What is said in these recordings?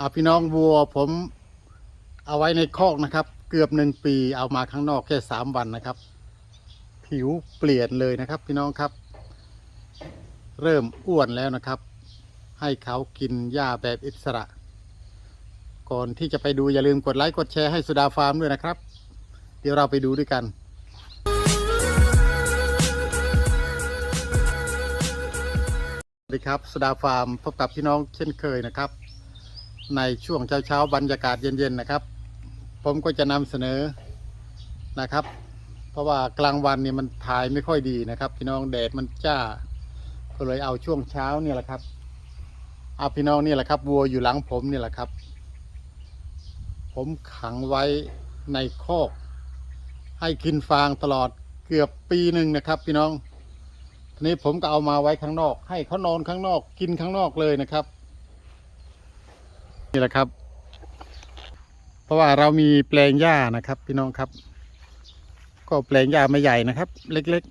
อาพี่น้องวัวผมเอาไว้ในคอกนะครับ เกือบหนึ่งปีเอามาข้างนอกแค่สามวันนะครับ ผิวเปลี่ยนเลยนะครับ พี่น้องครับ เริ่มอ้วนแล้วนะครับ ให้เขากินหญ้าแบบอิสระ ก่อนที่จะไปดูอย่าลืมกดไลค์กดแชร์ให้สุดาฟาร์มด้วยนะครับ เดี๋ยวเราไปดูด้วยกันสวัสดีครับสุดาฟาร์มพบกับพี่น้องเช่นเคยนะครับ ในช่วงเช้าๆบรรยากาศเย็นๆนะครับ ผมก็จะนำเสนอนะครับ เพราะว่ากลางวันเนี่ยมันถ่ายไม่ค่อยดีนะครับ พี่น้องแดดมันจ้า ก็เลยเอาช่วงเช้าเนี่ยแหละครับเอาพี่น้องนี่แหละครับวัวอยู่หลังผมนี่แหละครับ ผมขังไว้ในคอก ให้กินฟางตลอดเกือบปีหนึ่งนะครับ พี่น้องทีนี้ผมก็เอามาไว้ข้างนอก ให้เขานอนข้างนอก กินข้างนอกเลยนะครับ นี่แหละครับ เพราะว่าเรามีแปลงหญ้านะครับ พี่น้องครับ ก็แปลงหญ้าไม่ใหญ่นะครับ เล็ก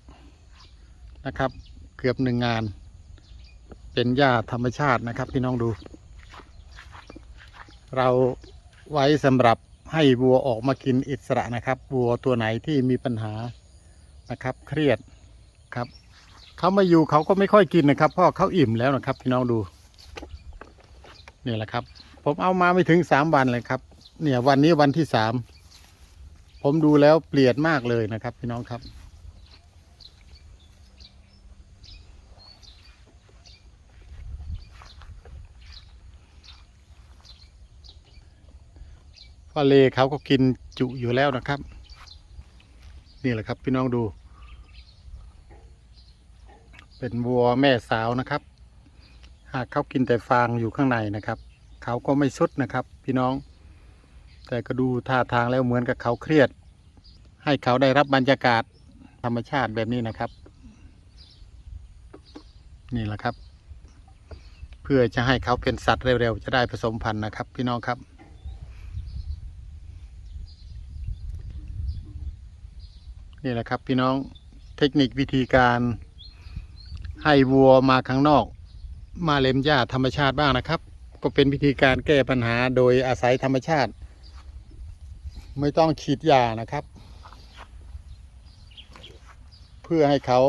ๆนะครับ เกือบหนึ่งงาน เป็นหญ้าธรรมชาตินะครับ พี่น้องดู เราไว้สำหรับให้วัวออกมากินอิสระนะครับวัวตัวไหนที่มีปัญหานะครับ เครียดครับเขามาอยู่เขาก็ไม่ค่อยกินนะครับเพราะเขาอิ่มแล้วนะครับ พี่น้องดู นี่แหละครับ ผมเอามาไม่ถึงสามวันเลยครับ เนี่ยวันนี้วันที่สามผมดูแล้วเปลี่ยนมากเลยนะครับ พี่น้องครับ ฟาเลเขาก็กินจุอยู่แล้วนะครับ นี่แหละครับพี่น้องดู เป็นวัวแม่สาวนะครับ หากเขากินแต่ฟางอยู่ข้างในนะครับ เขาก็ไม่สุดนะครับ พี่น้อง แต่ก็ดูท่าทางแล้วเหมือนกับเขาเครียด ให้เขาได้รับบรรยากาศธรรมชาติแบบนี้นะครับ นี่แหละครับ เพื่อจะให้เขาเป็นสัตว์เร็วๆจะได้ผสมพันธุ์นะครับ พี่น้องครับนี่แหละครับพี่น้องเทคนิควิธีการให้วัวมาข้างนอก มาเล็มหญ้าธรรมชาติบ้างนะครับ ก็เป็นวิธีการแก้ปัญหาโดยอาศัยธรรมชาติ ไม่ต้องฉีดยานะครับ เพื่อให้เขา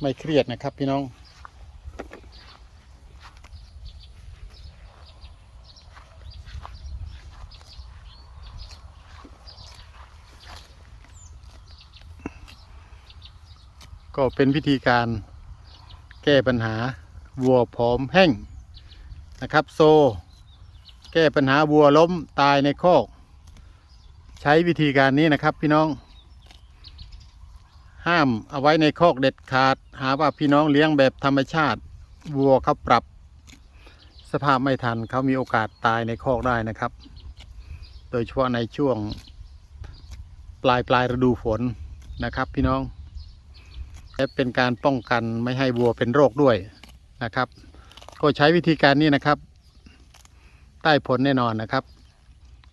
ไม่เครียดนะครับพี่น้องก็เป็นวิธีการ แก้ปัญหาวัวผอมแห้งนะครับ โซ แก้ปัญหาวัวล้มตายในคอกใช้วิธีการนี้นะครับพี่น้อง ห้ามเอาไว้ในคอกเด็ดขาด หาว่าพี่น้องเลี้ยงแบบธรรมชาติวัวเขาปรับ สภาพไม่ทันเขามีโอกาสตายในคอกได้นะครับ โดยเฉพาะในช่วงปลายปลายฤดูฝนนะครับพี่น้อง และเป็นการป้องกันไม่ให้วัวเป็นโรคด้วยนะครับ ก็ใช้วิธีการนี้นะครับ ได้ผลแน่นอนนะครับ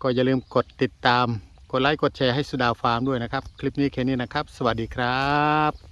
ก็อย่าลืมกดติดตาม กดไลค์กดแชร์ให้สุดาฟาร์มด้วยนะครับ คลิปนี้แค่นี้นะครับ สวัสดีครับ